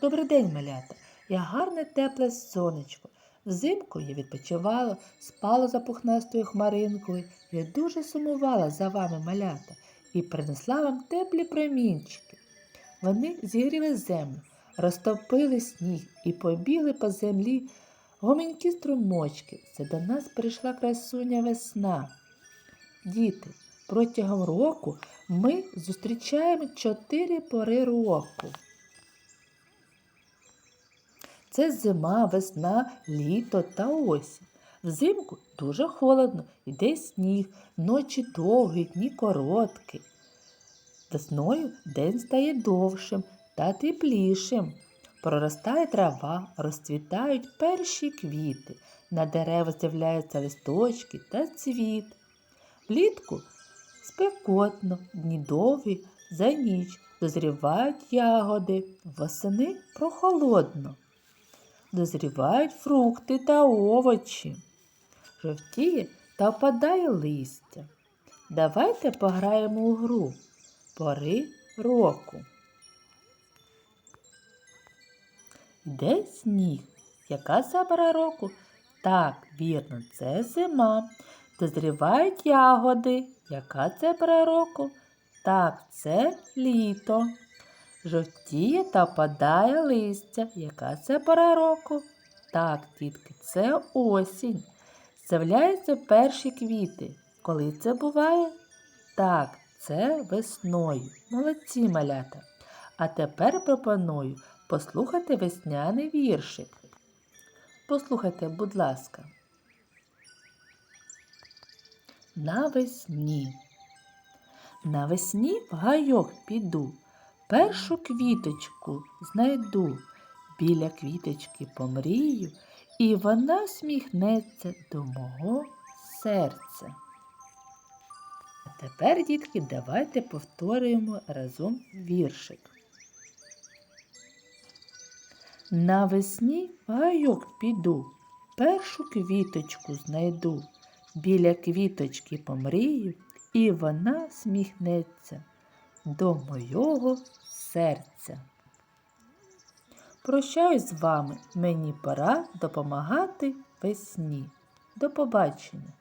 Добрий день, малята. Я гарне тепле сонечко. Взимку я відпочивала, спала за пухнастою хмаринкою. Я дуже сумувала за вами, малята, і принесла вам теплі промінчики. Вони зігріли землю, розтопили сніг і побігли по землі гомінькі струмочки. Це до нас прийшла красуня весна. Діти, протягом року ми зустрічаємо чотири пори року. Це зима, весна, літо та осінь. Взимку дуже холодно, йде сніг, ночі довгі, дні короткі. Весною день стає довшим та теплішим. Проростає трава, розцвітають перші квіти, на дерева з'являються листочки та цвіт. Влітку спекотно, дні довгі, за ніч дозрівають ягоди, восени прохолодно. Дозрівають фрукти та овочі. Жовтіє та опадає листя. Давайте пограємо у гру пори року. Йде сніг. Яка це пора року? Так, вірно, це зима. Дозрівають ягоди. Яка це пора року? Так, це літо. Жовтіє та опадає листя. Яка це пора року? Так, дітки, це осінь. З'являються перші квіти. Коли це буває? Так, це весною. Молодці малята. А тепер пропоную послухати весняний віршик. Послухайте, будь ласка. Навесні. Навесні в гайок піду, першу квіточку знайду, біля квіточки помрію, і вона сміхнеться до мого серця. А тепер, дітки, давайте повторюємо разом віршик. Навесні в гайок піду, першу квіточку знайду, біля квіточки помрію, і вона сміхнеться до мого серця. Прощаюсь з вами, мені пора допомагати весні. До побачення!